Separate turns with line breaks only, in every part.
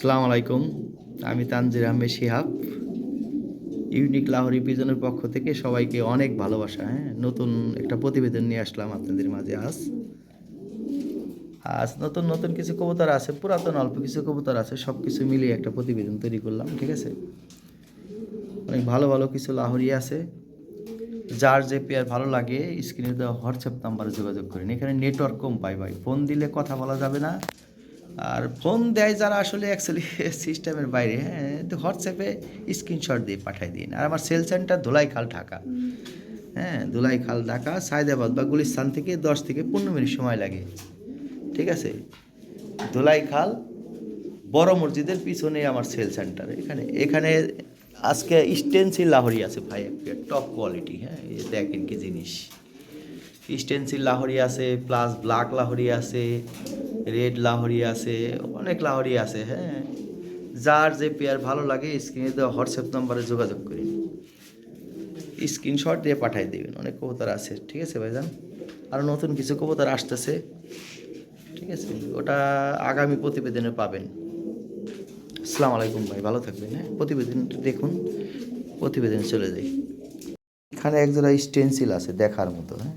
আসসালামু আলাইকুম। আমি তানজির আহমেদ শিহাব। ইউনিক লাহোরি পিজনের পক্ষ থেকে সবাইকে অনেক ভালোবাসা হ্যাঁ? নতুন একটা প্রতিবেদন নিয়ে আসলাম আপনাদের মাঝে আজ। আজ নতুন নতুন কিছু কবুতর আছে, পুরাতন, অল্প কিছু কবুতর আছে সব কিছু মিলিয়ে একটা প্রতিবেদন তৈরি করলাম, ঠিক আছে? অনেক ভালো ভালো কিছু লাহোরি আছে। যার যে পেয়ার ভালো লাগে, স্ক্রিনে দেওয়া হোয়াটসঅ্যাপ নাম্বারে যোগাযোগ করেন। এখানে নেটওয়ার্ক কম পাই ভাই। ফোন দিলে কথা বলা যাবে না আর ফোন দেয় যারা আসলে অ্যাকচুয়ালি সিস্টেমের বাইরে হ্যাঁ তো হোয়াটসঅ্যাপে স্ক্রিনশট দিয়ে পাঠিয়ে দিন। আর আমার সেল সেন্টার ধুলাইখাল, ঢাকা। হ্যাঁ ধুলাইখাল, ঢাকা, সায়দাবাদ বা গুলিস্তান থেকে দশ থেকে পনেরো মিনিট সময় লাগে। ঠিক আছে? ধুলাইখাল, বড় মসজিদের পিছনে আমার সেল সেন্টার এখানে এখানে আজকে স্টেন্সিল লাহরি আছে ভাই টপ কোয়ালিটি হ্যাঁ দেখেন কি জিনিস। স্টেন্সিল লাহরি আছে প্লাস ব্ল্যাক লাহরি আছে রেড লাহরি আছে, অনেক লাহরি আছে হ্যাঁ? যার যে পেয়ার ভালো লাগে স্ক্রিনে দেওয়া হোয়াটসঅ্যাপ নাম্বারে যোগাযোগ করি। স্ক্রিনশট দিয়ে পাঠিয়ে দেবেন, অনেক কবুতর আছে, ঠিক আছে ভাইজান? আরও নতুন কিছু কবুতর আসতেছে, ঠিক আছে? ওটা আগামী প্রতিবেদনে পাবেন। আসসালামু আলাইকুম ভাই, ভালো থাকবেন হ্যাঁ? প্রতিবেদনটা দেখুন, প্রতিবেদনে চলে যাই। এখানে একজোড়া স্টেন্সিল আছে, দেখার মতো হ্যাঁ?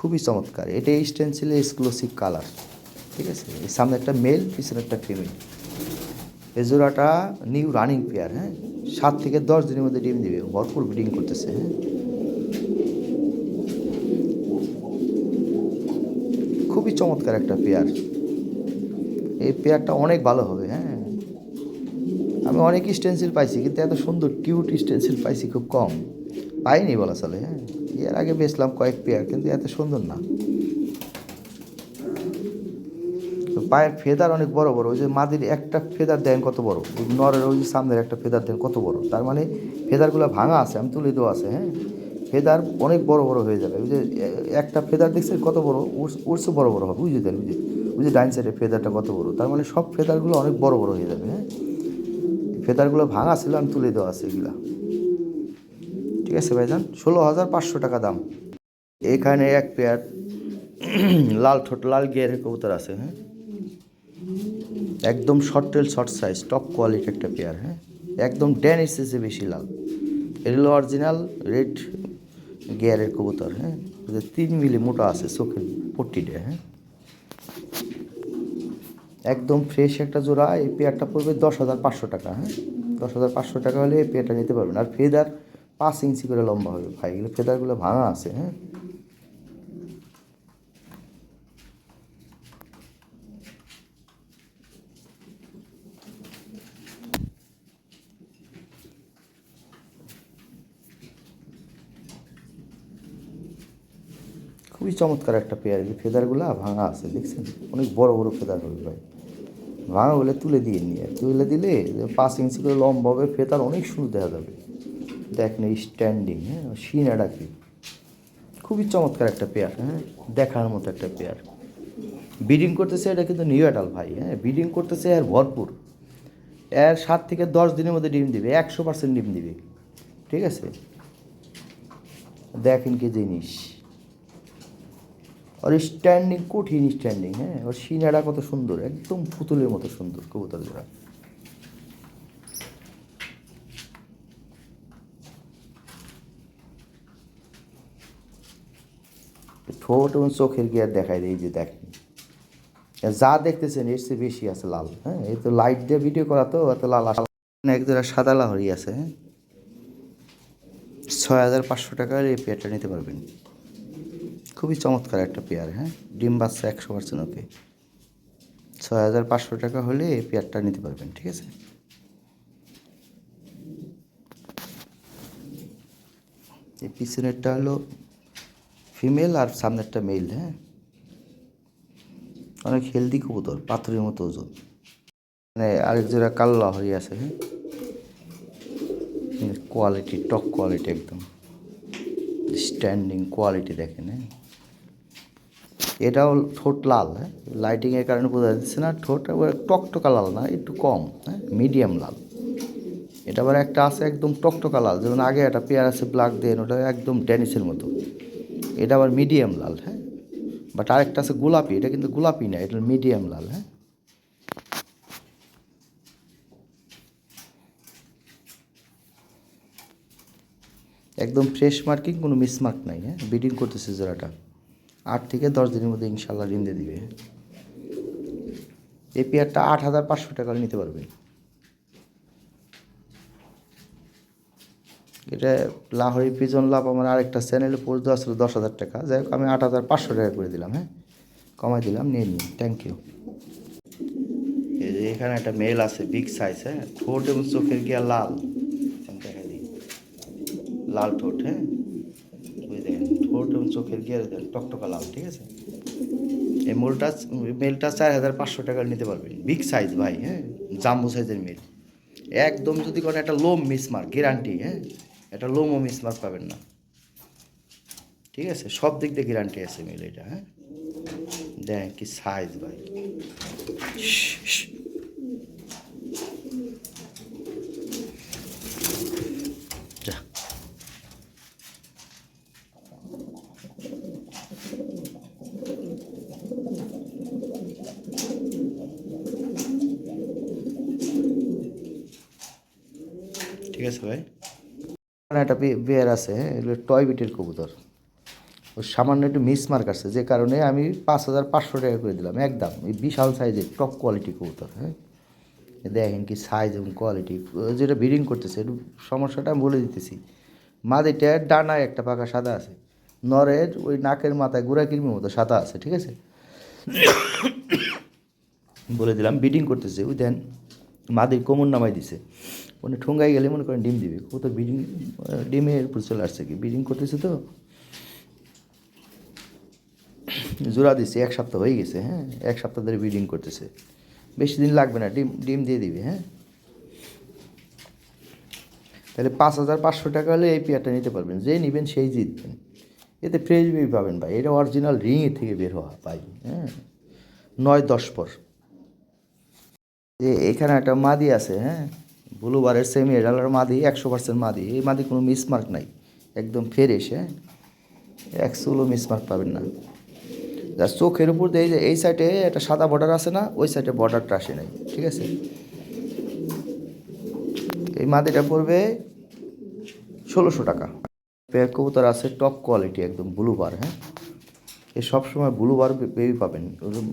খুবই চমৎকার। এটা এই স্টেন্সিলের এক্সক্লুসিভ কালার ঠিক আছে? সামনে একটা মেল পিছনে একটা ফিমেল এই জোড়াটা নিউ রানিং পেয়ার হ্যাঁ? সাত থেকে দশ দিনের মধ্যে ডিম দিবে। ভরপুর ব্রিডিং করতেছে হ্যাঁ? খুবই চমৎকার একটা পেয়ার এই পেয়ারটা অনেক ভালো হবে হ্যাঁ? আমি অনেক স্টেন্সিল পাইছি, কিন্তু এত সুন্দর কিউট স্টেন্সিল পাইছি খুব কম। পাইনি বলা চলে হ্যাঁ? এর আগে বেচলাম কয়েক পেয়ার, কিন্তু এত সুন্দর না। পায়ের ফেদার অনেক বড় বড়, ওই যে মাদির একটা ফেদার দেন কত বড় নরের ওই যে সামনের একটা ফেদার দেন কত বড়, তার মানে ফেদারগুলো ভাঙা আছে, আমি তুলে দেওয়া আছে হ্যাঁ? ফেদার অনেক বড় বড় হয়ে যাবে, ওই যে একটা ফেদার দেখছেন কত বড় ওর- ওর চেয়ে বড় বড় হবে, বুঝে দেন, বুঝে ওই যে ডাইন সাইডের ফেদারটা কত বড়, তার মানে সব ফেদারগুলো অনেক বড় বড় হয়ে যাবে হ্যাঁ? ফেদারগুলো ভাঙা ছিল, আমি তুলে দেওয়া আছে এগুলা। ঠিক আছে ভাইজান? ষোলো হাজার পাঁচশো টাকা দাম। এখানে এক পেয়ার লাল ঠোঁট, লাল গিয়ারের কবুতর আছে হ্যাঁ? একদম short tail short size top quality একটা পেয়ার হ্যাঁ? একদম ড্যান এসেছে বেশি লাল। এটা হলো অরিজিনাল রেড গিয়ারের কবুতর হ্যাঁ? তিন মিলি মোটা আছে, চোখের পট্টিটা হ্যাঁ? একদম ফ্রেশ একটা জোড়া, এই পেয়ারটা পড়বে দশ হাজার পাঁচশো টাকা হ্যাঁ? দশ হাজার পাঁচশো টাকা হলে এই পেয়ারটা নিতে পারবেন। আর ফেদার পাঁচ ইঞ্চি করে লম্বা হবে ভাই, এগুলো ফেদারগুলো ভাঙা আছে হ্যাঁ? খুবই চমৎকার একটা পেয়ার, এই ফেদারগুলো ভাঙা আছে, দেখছেন? অনেক বড় বড় ফেদার হবে, ভাই। ভাঙা হলে তুলে দিয়ে নিয়ে তুলে দিলে পাঁচ ইঞ্চি করে লম্বা হবে, ফেদার অনেক সুন্দর দেখা যাবে। দেখেন এই স্ট্যান্ডিং হ্যাঁ? সিনাটা কি খুবই চমৎকার একটা পেয়ার হ্যাঁ? দেখার মতো একটা পেয়ার ব্রিডিং করতেছে এটা কিন্তু নিউ অ্যাডাল ভাই হ্যাঁ? ব্রিডিং করতেছে আর ভরপুর। এর সাত থেকে দশ দিনের মধ্যে ডিম দিবে, একশো পার্সেন্ট ডিম দিবে। ঠিক আছে? দেখেন কি জিনিস। ওর স্ট্যান্ডিং কঠিন স্ট্যান্ডিং হ্যাঁ? ওর সিনাটা কত সুন্দর, একদম পুতুলের মতো সুন্দর, কবুতর জোড়া। ঠোঁট এবং চোখের গিয়ার দেখায় এই যে দেখেন। যা দেখতেছেন, এর চেয়ে বেশি আছে লাল হ্যাঁ? এই তো লাইট দিয়ে ভিডিও করা তো, এত লাল আসা এক জোড়া সাদা লাহরি আছে হ্যাঁ? ছয় হাজার পাঁচশো টাকার এই পেয়ারটা নিতে পারবেন। খুবই চমৎকার একটা পেয়ার হ্যাঁ? ডিম বাচ্চা একশো পার্সেন্ট, ওকে। ছয় হাজার পাঁচশো টাকা হলে এই পেয়ারটা নিতে পারবেন, ঠিক আছে? এই পিছনেরটা হলো ফিমেল আর সামনেরটা মেল হ্যাঁ? অনেক হেলদি কবুতর, পাথরের মতো ওজন। মানে আরেক জোড়া কালো লাহরি আছে হ্যাঁ? কোয়ালিটি টপ কোয়ালিটি একদম। স্ট্যান্ডিং কোয়ালিটি দেখেন হ্যাঁ? এটাও ঠোঁট লাল হ্যাঁ? লাইটিংয়ের কারণে বোঝা যাচ্ছে না, ঠোঁট টকটকা লাল না, একটু কম হ্যাঁ? মিডিয়াম লাল। এটা আবার একটা আছে একদম টকটকা লাল, যেমন আগে একটা পেয়ার আছে ব্ল্যাক দেন ওটা একদম ড্যানিসের মতো। এটা আবার মিডিয়াম লাল হ্যাঁ? বাট আরেকটা আছে গোলাপি, এটা কিন্তু গোলাপি না এটা মিডিয়াম লাল হ্যাঁ? একদম ফ্রেশ মার্কিং কোনো মিসমার্ক নাই হ্যাঁ? ব্রিডিং করতেছে জোড়াটা আট থেকে দশ দিনের মধ্যে ইনশাল্লাহ ঋণ দিয়ে দিবে হ্যাঁ? এই পেয়ারটা আট হাজার পাঁচশো টাকা নিতে পারবেন। এটা লাহোরি পিজন লাভ আমার আরেকটা চ্যানেলে পোস্ট দেওয়া ছিল দশ হাজার টাকা। যাই হোক, আমি আট হাজার পাঁচশো টাকা করে দিলাম হ্যাঁ? কমাই দিলাম, নিয়ে নিন থ্যাংক ইউ এই যে এখানে একটা মেল আছে বিগ সাইজ হ্যাঁ? ঠোঁট এবং চোখের গিয়া লাল। দেখাই দিই। লাল ঠোঁট হ্যাঁ? ওই দেখেন, ঠোঁট এবং চোখের গিয়া টকটকা লাল, ঠিক আছে? এই মোলটা মেলটা চার হাজার পাঁচশো টাকার নিতে পারবেন। বিগ সাইজ ভাই হ্যাঁ? জাম্বো সাইজের মেল একদম যদি কোনো একটা লোম মিসমার্ক গ্যারান্টি হ্যাঁ? একটা লোমো মিসমাস পাবেন না। ঠিক আছে? সব দিক দিয়ে গ্যারান্টি আছে মিলে এটা হ্যাঁ? দেখ কি সাইজ ভাই যা ঠিক আছে ভাই এখানে একটা বেয়ার আছে হ্যাঁ এগুলো টয় বিটের কবুতর। ওর সামান্য একটু মিসমার্ক আছে যে কারণে আমি পাঁচ হাজার পাঁচশো টাকা করে দিলাম, একদম। এই বিশাল সাইজের টপ কোয়ালিটি কবুতর হ্যাঁ? দেখেন কি সাইজ এবং কোয়ালিটি যেটা ব্রিডিং করতেছে সমস্যাটা আমি বলে দিতেছি। মাদিটার ডানায় একটা পাকা সাদা আছে, নরের ওই নাকের মাথায় গুড়া কিরমির মতো সাদা আছে, ঠিক আছে? বলে দিলাম বিডিং করতেছে, ওই দেন মাদির কোমর নামাই দিছে। মানে ঠোঙ্গাই গেলে মনে করেন ডিম দিবে। ও তো বিডিং ডিমের উপর চলে আসছে কি বিডিং করতেছে তো। জোড়া দিচ্ছে এক সপ্তাহ হয়ে গেছে হ্যাঁ এক সপ্তাহ ধরে ব্রিডিং করতেছে। বেশি দিন লাগবে না, ডিম ডিম দিয়ে দিবে হ্যাঁ। তাহলে পাঁচ হাজার পাঁচশো টাকা হলে এই পেয়ারটা নিতে পারবেন, যে নেবেন সেই জিতবেন। এতে ফ্রেশ বেবি পাবেন ভাই, এটা অরিজিনাল রিংয়ের থেকে বের হওয়া ভাই হ্যাঁ। নয় দশ পর। এখানে একটা মাদি আছে হ্যাঁ। ব্লুবারের সেমি এডালার মাদি, একশো পার্সেন্ট মাদি, এই মাদি কোনো মিসমার্ক নাই। একদম ফ্রেশ হ্যাঁ একশোগুলো মিসমার্ক পাবেন না। যার চোখের উপর দিয়ে এই যে, এই সাইডে একটা সাদা বর্ডার আছে না, ওই সাইডে বর্ডারটা আসে নাই, ঠিক আছে? এই মাদিটা পড়বে ষোলোশো টাকা। পেয়ার কবুতর আছে টপ কোয়ালিটি একদম ব্লু বার হ্যাঁ? এ সবসময় ব্লু বার বেবি পাবেন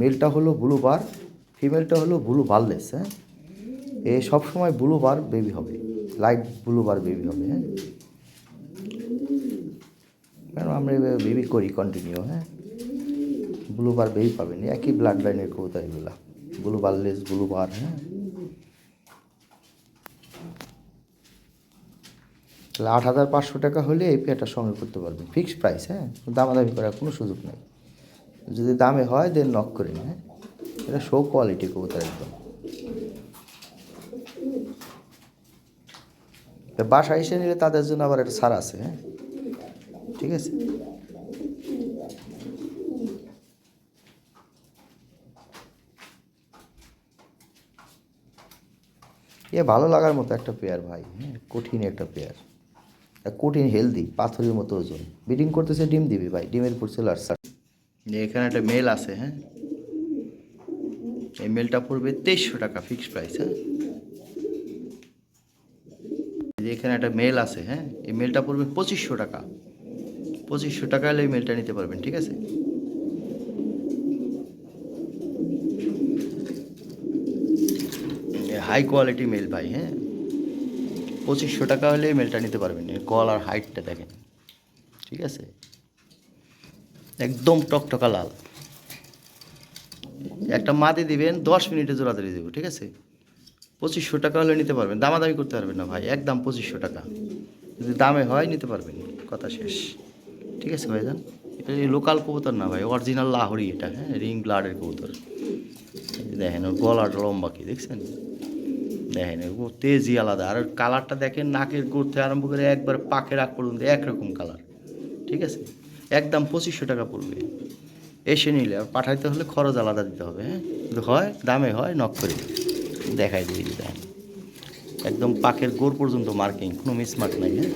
মেলটা হলো ব্লু বার ফিমেলটা হলো ব্লু বারলেস হ্যাঁ? এ সবসময় ব্লু বার বেবি হবে। লাইট ব্লু বার বেবি হবে হ্যাঁ? কেন আমরা বেবি করি কন্টিনিউ হ্যাঁ? ব্লু বার বেবি পাবেন। একই ব্লাড লাইনের কবুতর এগুলা। ব্লু বারলেস ব্লু বার হ্যাঁ? তাহলে আট হাজার পাঁচশো টাকা হলে এই পেয়ারটা সঙ্গে করতে পারবেন। ফিক্সড প্রাইস হ্যাঁ? দামাদামি করার কোনো সুযোগ নেই। যদি দামে হয় দেন নক করে হ্যাঁ? এটা শো কোয়ালিটি কবুতর একদম। তা বাসায় এসে নিলে তাদের জন্য আবার একটা ছাড় আছে হ্যাঁ? ঠিক আছে? এ ভালো লাগার মতো একটা পেয়ার ভাই হ্যাঁ? কঠিন একটা পেয়ার কঠিন হেলদি পাথরের মতো ওজন। ব্রিডিং করতেছে, ডিম দিবি ভাই। ডিমের উপর চলে আসছে। এখানে একটা মেল আছে হ্যাঁ? এই মেলটা পড়বে তেইশশো টাকা ফিক্সড প্রাইস হ্যাঁ? যে এখানে একটা মেল আছে হ্যাঁ? এই মেলটা পড়বে পঁচিশশো টাকা। পঁচিশশো টাকা হলে এই মেলটা নিতে পারবেন, ঠিক আছে? হাই কোয়ালিটি মেল ভাই হ্যাঁ? পঁচিশশো টাকা হলে মেলটা নিতে পারবেন কল আর হাইটটা দেখেন, ঠিক আছে? একদম টকটকা লাল। একটা মাদি দিবেন, দশ মিনিটে জোড়া ধরে দেবো, ঠিক আছে? পঁচিশশো টাকা হলে নিতে পারবেন। দামাদামি করতে পারবেন না ভাই, একদম পঁচিশশো টাকা। যদি দামে হয় নিতে পারবেন, কথা শেষ। ঠিক আছে ভাইজান? এটা লোকাল কবুতর না ভাই অরিজিনাল লাহোরি এটা হ্যাঁ? রিং ব্লাডের কবুতর। দেখেন, ওর গলাটা লম্বা কি, দেখছেন? দেখেন, ও তেজি আলাদা। আর কালারটা দেখেন, নাকের করতে আরম্ভ করে একবার পাখের আগ পর্যন্ত একরকম কালার ঠিক আছে? একদম পঁচিশশো টাকা পড়বে। এসে নিলে, আর পাঠাইতে হলে খরচ আলাদা দিতে হবে হ্যাঁ? হয়, দামে হয় নক করে। দেখাই দিই দেখেন একদম পাখের গোড় পর্যন্ত মার্কিং কোনো মিসমার্ক নাই হ্যাঁ?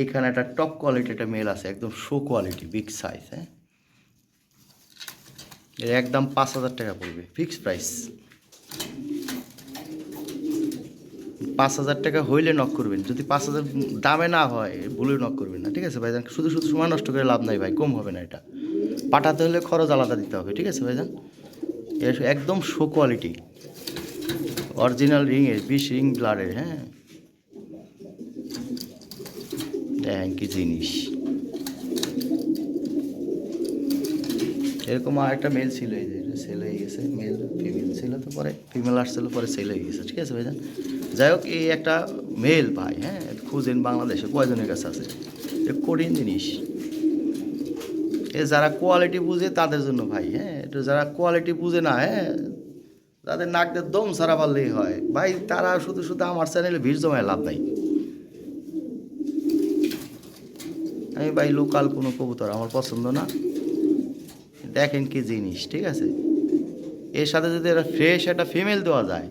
এইখানে একটা টপ কোয়ালিটি একটা মেল আছে, একদম শো কোয়ালিটি বিগ সাইজ হ্যাঁ? এর একদম পাঁচ হাজার টাকা পড়বে ফিক্সড প্রাইস পাঁচ হাজার টাকা হইলে নক করবেন, যদি পাঁচ হাজার দামে না হয় ভুলে নক করবেন না, ঠিক আছে ভাইজান? শুধু শুধু সময় নষ্ট করে লাভ নাই ভাই, কম হবে না এটা। পাঠাতে হলে খরচ আলাদা দিতে হবে, ঠিক আছে ভাইজান? একদম শো কোয়ালিটি অরিজিনাল রিংয়ের বিশ রিং ব্লাডের হ্যাঁ। কি জিনিস। এরকম আর একটা মেল ছিল এই যে সেল হয়ে গেছে মেল ফিমেল ছিল তো পরে ফিমেল আসছিল পরে সেল হয়ে গেছে, ঠিক আছে ভাইজান? যাই হোক, এই একটা মেল ভাই হ্যাঁ খুঁজেন বাংলাদেশে, কয়জনের কাছে আছে? কঠিন জিনিস। এ যারা কোয়ালিটি বুঝে তাদের জন্য ভাই হ্যাঁ? একটু যারা কোয়ালিটি বুঝে না হ্যাঁ? তাদের নাকদের দম সারা পারলেই হয়। ভাই, তারা শুধু শুধু আমার চ্যানেলে ভিড় জমায় লাভ নাই। আমি ভাই লোকাল কোনো কবুতর আমার পছন্দ না। দেখেন কি জিনিস, ঠিক আছে? এর সাথে যদি একটা ফ্রেশ একটা ফিমেল দেওয়া যায়,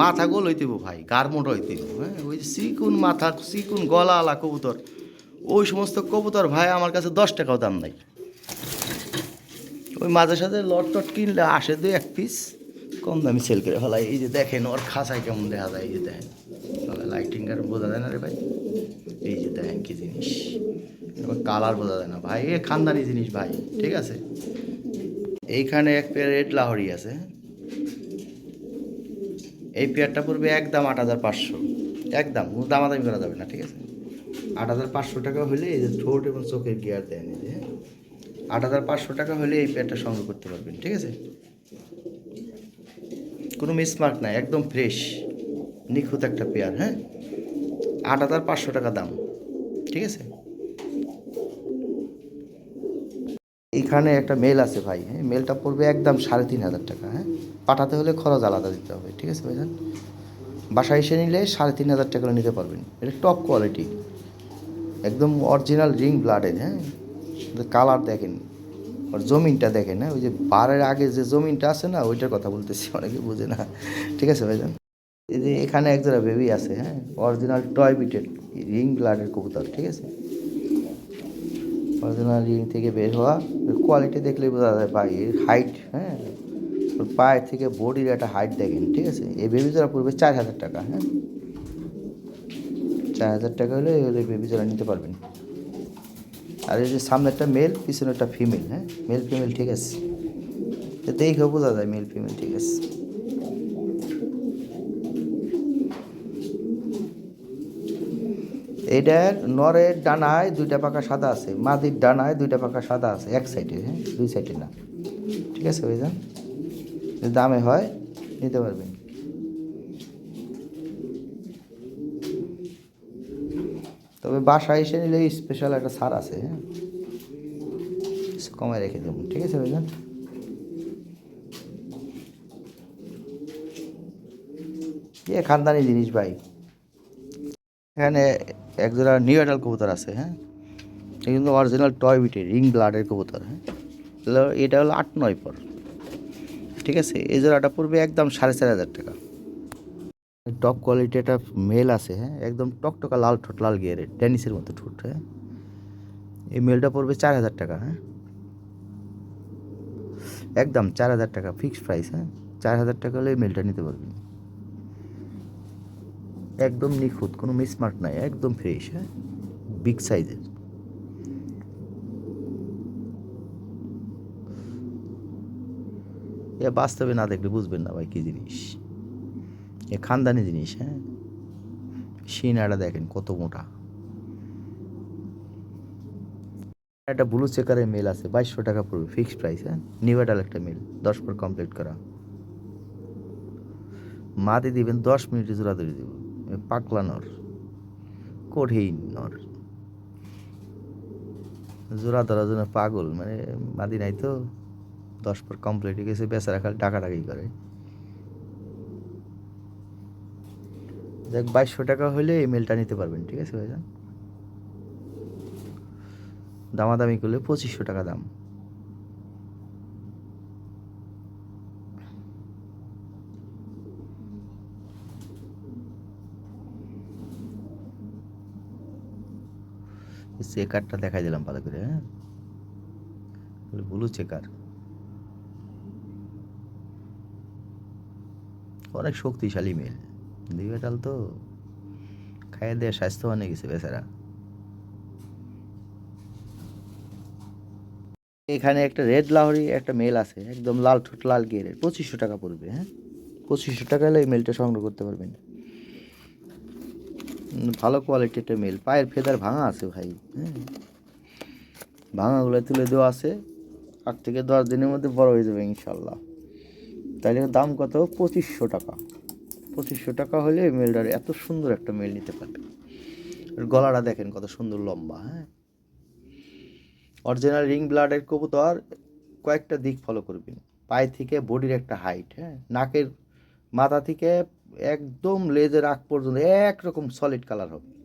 মাথা গোল হইতেব ভাই গারমোট হইতেব হ্যাঁ? ওই যে চিকুন মাথা, চিকুন গলা আলা কবুতর, ওই সমস্ত কবুতর ভাই আমার কাছে দশ টাকাও দাম নাই। ওই মাঝে সাথে লট টট কিনলে আসে দুই এক পিস কম দামি সেল করে ফেলাই। এই যে দেখেন, ওর খাঁচায় কেমন দেখা যায়, এই যে দেখেন। লাইটিং আর বোঝা যায় না রে ভাই। এই যে দেখেন কি জিনিস। কালার বোঝা যায় না। ভাই, এ খানদানি জিনিস ভাই, ঠিক আছে? এইখানে এক পেয়ার রেড লাহরি আছে। এই পেয়ারটা পড়বে একদম আট হাজার পাঁচশো। একদম দামাদামি করা যাবে না, ঠিক আছে? আট হাজার পাঁচশো টাকা হলে এই যে ঠোঁট এবং চোখের গিয়ার দেন এই যে। হ্যাঁ আট হাজার পাঁচশো টাকা হলে এই পেয়ারটা সংগ্রহ করতে পারবেন, ঠিক আছে? কোনো মিসমার্ক নাই, একদম ফ্রেশ, নিখুঁত একটা পেয়ার হ্যাঁ? আট হাজার পাঁচশো টাকা দাম, ঠিক আছে? এখানে একটা মেল আছে ভাই হ্যাঁ? মেলটা পড়বে একদম সাড়ে তিন হাজার টাকা হ্যাঁ? পাঠাতে হলে খরচ আলাদা দিতে হবে, ঠিক আছে ভাইজান? বাসায় এসে নিলে সাড়ে তিন হাজার টাকা নিতে পারবেন। এটা টপ কোয়ালিটি একদম অরিজিনাল রিং ব্লাডের হ্যাঁ? কালার দেখেন, ওর জমিনটা দেখেন হ্যাঁ ওই যে বারের আগে যে জমিনটা আছে না, ওইটার কথা বলতেছি, অনেকে বুঝে না। ঠিক আছে ভাইজান? এই যে এখানে একজোড়া বেবি আছে হ্যাঁ? অরিজিনাল টয় বিটেড রিং ব্লাডের কবুতর, ঠিক আছে? অরিজিনাল রিং থেকে বের হওয়া কোয়ালিটি দেখলেই বোঝা যায় ভাই, এর হাইট হ্যাঁ? ওর পায়ের থেকে বডির একটা হাইট দেখেন, ঠিক আছে? এই বেবি জোড়া পড়বে চার হাজার টাকা হ্যাঁ? চার হাজার টাকা হলে হলে বেবি জোড়া নিতে পারবেন। আর এই যে সামনে একটা মেল পিছনে একটা ফিমেল হ্যাঁ? মেল ফিমেল ঠিক আছে। দেখে বোঝা যায় মেল ফিমেল ঠিক আছে। এটার নরের ডানায় দুইটা পাকা সাদা আছে, মাদির ডানায় দুইটা পাকা সাদা আছে, এক সাইডে হ্যাঁ? দুই সাইডে না। ঠিক আছে ভাইজান? যদি দামে হয়, নিতে পারবেন। তবে বাসায় এসে নিলে স্পেশাল একটা ছাড় আছে হ্যাঁ? কমে রেখে দেবো, ঠিক আছে ভাইজান? এ খানদানি জিনিস ভাই। এখানে একজোড়া নিউ অ্যাডাল কবুতর আছে হ্যাঁ? এই কিন্তু অরিজিনাল টয় বিটের রিং ব্লাডের কবুতর হ্যাঁ? এটা হলো আট নয় পর, ঠিক আছে? এই জোড়াটা পড়বে একদম সাড়ে চার হাজার টাকা। টপ কোয়ালিটি একটা মেল আছে হ্যাঁ? একদম টকটকা লাল ঠোঁট, লাল গিয়ারের টেনিসের মতো ঠোঁট হ্যাঁ? এই মেলটা পড়বে চার হাজার টাকা হ্যাঁ? একদম চার হাজার টাকা ফিক্সড প্রাইস হ্যাঁ? চার হাজার টাকা হলে এই মেলটা নিতে পারবেন। একদম নিখুঁত, কোনো মিসমার্ক নাই, একদম ফ্রেশ হ্যাঁ? বিগ সাইজের এ বাস্তবে না দেখলে বুঝবেন না ভাই কী জিনিস। এ খানদানি জিনিস হ্যাঁ? সিনাটা দেখেন কত মোটা। একটা ব্লু চেকারের মেল আছে, বাইশশো টাকা পড়বে ফিক্সড প্রাইস হ্যাঁ? নিউডাল একটা মেল দশ পর কমপ্লিট করা। মাতে দিবেন, দশ মিনিটে জোড়া ধরে দিব। পাকলা নর, কঠিন নর। জোড়া ধরার জন্য পাগল মানে মাদি নাই তো, দশ পর কমপ্লিট হয়ে গেছে, বেচারা খালি টাকা টাকাই করে। দেখ বাইশশো টাকা হলে এই মেলটা নিতে পারবেন, ঠিক আছে ভাইজান? দামাদামি করলে পঁচিশশো টাকা দাম। চেকারটা দেখাই দিলাম ভালো করে হ্যাঁ? ব্লু চেকার অনেক শক্তিশালী মেল দিবেটাল তো। খাইয়ে দিয়ে স্বাস্থ্যবান হয়ে গেছে বেচারা। এখানে একটা রেড লাহরি একটা মেল আছে, একদম লাল ঠোঁট, লাল গিয়ারের পঁচিশশো টাকা পড়বে হ্যাঁ? পঁচিশশো টাকা হলে এই মেলটা সংগ্রহ করতে পারবেন। ভালো কোয়ালিটি একটা মেল। পায়ের ফেদার ভাঙা আছে ভাই হ্যাঁ? ভাঙাগুলো তুলে দেওয়া আছে। আট থেকে দশ দিনের মধ্যে বড় হয়ে যাবে ইনশাল্লাহ। তাইলে দাম কত? পঁচিশশো টাকা। পঁচিশশো টাকা হলে এই মেলটার এত সুন্দর একটা মেল নিতে পারবে। গলাটা দেখেন কত সুন্দর লম্বা হ্যাঁ? অরিজিনাল রিং ব্লাডের কবুতর, কয়েকটা দিক ফলো করবেন। পায়ে থেকে বডির একটা হাইট হ্যাঁ? নাকের মাথা থেকে একদম লেজের আগ পর্যন্ত একরকম সলিড কালার হবে।